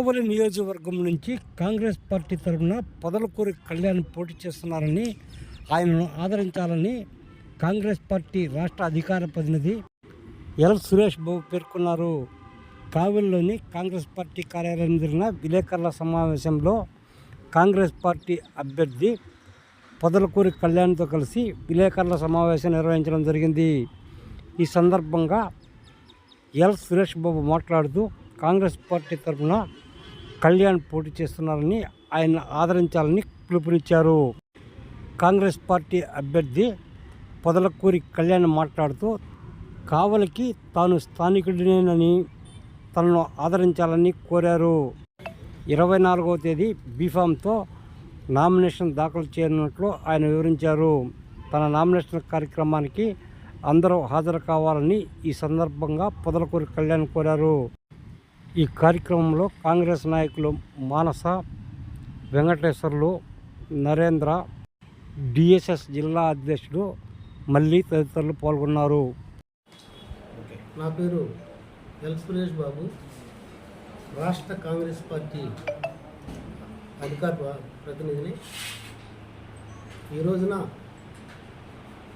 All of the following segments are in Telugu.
కావలి నియోజకవర్గం నుంచి కాంగ్రెస్ పార్టీ తరఫున పొదలకూరి కళ్యాణ్ పోటీ చేస్తున్నారని ఆయనను ఆదరించాలని కాంగ్రెస్ పార్టీ రాష్ట్ర అధికార ప్రతినిధి ఎల్ సురేష్ బాబు పేర్కొన్నారు. కావలిలోని కాంగ్రెస్ పార్టీ కార్యాలయం జరిగిన విలేకరుల సమావేశంలో కాంగ్రెస్ పార్టీ అభ్యర్థి పొదలకూరి కళ్యాణ్తో కలిసి విలేకరుల సమావేశం నిర్వహించడం జరిగింది. ఈ సందర్భంగా ఎల్ సురేష్ బాబు మాట్లాడుతూ కాంగ్రెస్ పార్టీ తరఫున కళ్యాణ్ పోటీ చేస్తున్నారని ఆయన ఆదరించాలని పిలుపునిచ్చారు. కాంగ్రెస్ పార్టీ అభ్యర్థి పొదలకూరి కళ్యాణ్ మాట్లాడుతూ కావలికి తాను స్థానికుడినేనని తనను ఆదరించాలని కోరారు. ఇరవై నాలుగవ తేదీ బీఫామ్తో నామినేషన్ దాఖలు చేయనున్నట్లు ఆయన వివరించారు. తన నామినేషన్ కార్యక్రమానికి అందరూ హాజరు కావాలని ఈ సందర్భంగా పొదలకూరి కళ్యాణ్ కోరారు. ఈ కార్యక్రమంలో కాంగ్రెస్ నాయకులు మానస వెంకటేశ్వర్లు నరేంద్ర డిఎస్ఎస్ జిల్లా అధ్యక్షుడు మళ్ళీ తదితరులు పాల్గొన్నారు. నా పేరు ఎల్ సురేష్ బాబు. రాష్ట్ర కాంగ్రెస్ పార్టీ అధికార ప్రతినిధిని. ఈ రోజున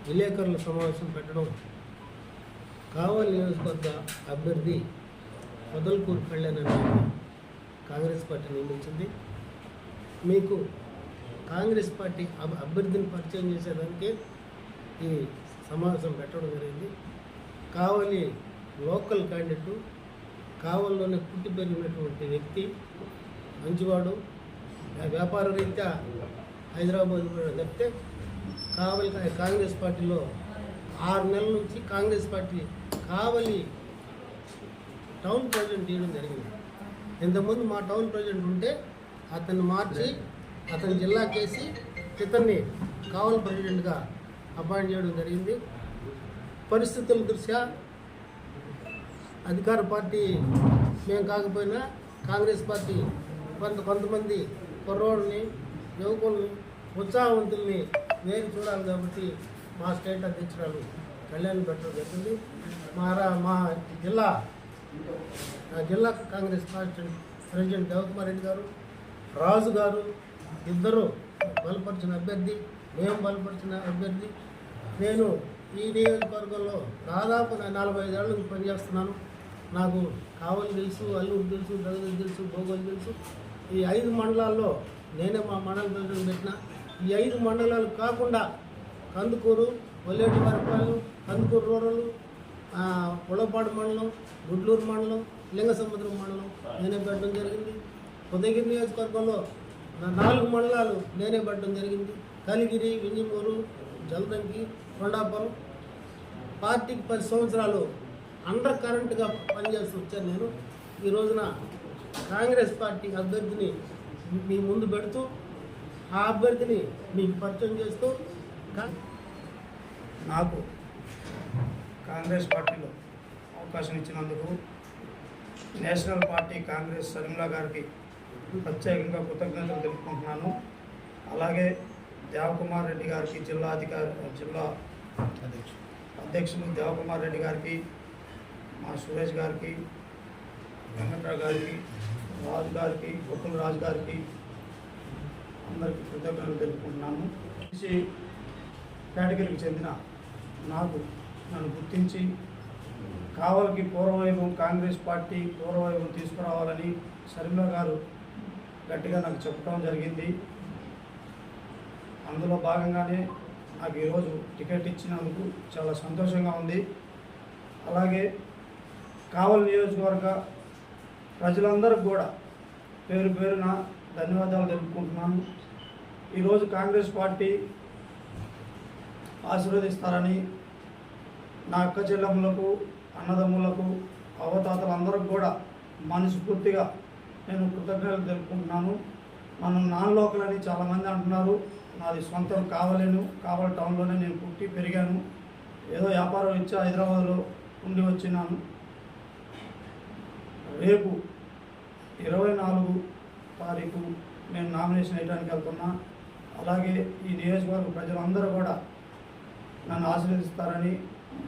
విలేకరుల సమావేశం పెట్టడం కావలి నియోజకవర్గ అభ్యర్థి పొదల్కూరు కళ్యాణ్ కాంగ్రెస్ పార్టీ నియమించింది. మీకు కాంగ్రెస్ పార్టీ అభ- అభ్యర్థిని పరిచయం చేసేదానికే ఈ సమావేశం పెట్టడం జరిగింది. కావలి లోకల్ క్యాండిడేట్ కావలిలోనే పుట్టి పెరిగినటువంటి వ్యక్తి మంచివాడు. ఆ వ్యాపార రీత్యా హైదరాబాద్ కూడా తప్పితే కావలి కాంగ్రెస్ పార్టీలో ఆరు నెలల నుంచి Congress party Kavali town president చేయడం జరిగింది. ఇంతకుముందు మా టౌన్ ప్రెసిడెంట్ ఉంటే అతన్ని మార్చి అతని జిల్లాకేసి ఇతన్ని కావల్ ప్రెసిడెంట్గా అపాయింట్ చేయడం జరిగింది. పరిస్థితుల దృష్ట్యా అధికార పార్టీ మేము కాకపోయినా కాంగ్రెస్ పార్టీ కొంత కొంతమంది కుర్రోళ్ళని యువకుల్ని ఉత్సాహవంతుల్ని వేరు చూడాలి కాబట్టి మా స్టేట్ అధ్యక్షురాలు కళ్యాణ్ పెట్టడం జరిగింది. మా రా- మా జిల్లా జిల్లా కాంగ్రెస్ పార్టీ ప్రెసిడెంట్ దేవకుమార్ రెడ్డి గారు రాజు గారు ఇద్దరు బలపరిచిన అభ్యర్థి మేము బలపరిచిన అభ్యర్థి. నేను ఈ నియోజకవర్గంలో దాదాపు నలభై ఐదేళ్ళ నుంచి పనిచేస్తున్నాను. నాకు కావలి తెలుసు అల్లూరు తెలుసు దగదలు తెలుసు భోగోలు తెలుసు. ఈ ఐదు మండలాల్లో నేనే మా మండల ప్రెసిడెంట్ పెట్టిన. ఈ ఐదు మండలాలు కాకుండా కందుకూరు ఒల్లేటి వరపాలు కందుకూరు రూరల్ ఆ, మండలం గుడ్లూరు మండలం లింగసముద్రం మండలం నేనే పెట్టడం జరిగింది. ఉదయగిరి నియోజకవర్గంలో నాలుగు మండలాలు నేనే పెట్టడం జరిగింది. కలిగిరి వింజమూరు జలదంకి కొండాపురం. పార్టీకి పది సంవత్సరాలు అండర్ కరెంట్గా పనిచేస్తూ వచ్చాను నేను. ఈ రోజున కాంగ్రెస్ పార్టీ అభ్యర్థిని మీ ముందు పెడుతూ ఆ అభ్యర్థిని మీకు పరిచయం చేస్తూ నాకు కాంగ్రెస్ పార్టీలో అవకాశం ఇచ్చినందుకు నేషనల్ పార్టీ కాంగ్రెస్ షర్మిలా గారికి ప్రత్యేకంగా కృతజ్ఞతలు తెలుపుకుంటున్నాను. అలాగే దేవకుమార్ రెడ్డి గారికి జిల్లా అధికారి జిల్లా అధ్యక్షులు దేవకుమార్ రెడ్డి గారికి మా సురేష్ గారికి వెంకట్రావు గారికి రాజు గారికి గొప్పల రాజు గారికి అందరికీ కృతజ్ఞతలు తెలుపుకుంటున్నాను. కేటగిరీకి చెందిన నాకు నన్ను గుర్తించి కావలికి పూర్వవైభవం కాంగ్రెస్ పార్టీ పూర్వవైభవం తీసుకురావాలని శర్మిల గారు గట్టిగా నాకు చెప్పడం జరిగింది. అందులో భాగంగానే నాకు ఈరోజు టికెట్ ఇచ్చినందుకు చాలా సంతోషంగా ఉంది. అలాగే కావలి నియోజకవర్గ ప్రజలందరికీ కూడా పేరు పేరున ధన్యవాదాలు తెలుపుకుంటున్నాను. ఈరోజు కాంగ్రెస్ పార్టీ ఆశీర్వదిస్తారని నా అక్క చెల్లెములకు అన్నదమ్ములకు అవతాతలందరికీ కూడా మనస్ఫూర్తిగా నేను కృతజ్ఞతలు తెలుపుకుంటున్నాను. మనం నాన్ లోకల్ అని చాలామంది అంటున్నారు. నాది సొంతం కావలేను. కావల టౌన్లోనే నేను పుట్టి పెరిగాను. ఏదో వ్యాపారం ఇచ్చి హైదరాబాద్లో ఉండి వచ్చినాను. రేపు ఇరవై నాలుగు తారీఖు నేను నామినేషన్ వేయడానికి వెళ్తున్నా. అలాగే ఈ నియోజకవర్గ ప్రజలందరూ కూడా నన్ను ఆశీర్వదిస్తారని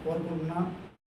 కోరుకుంటున్నా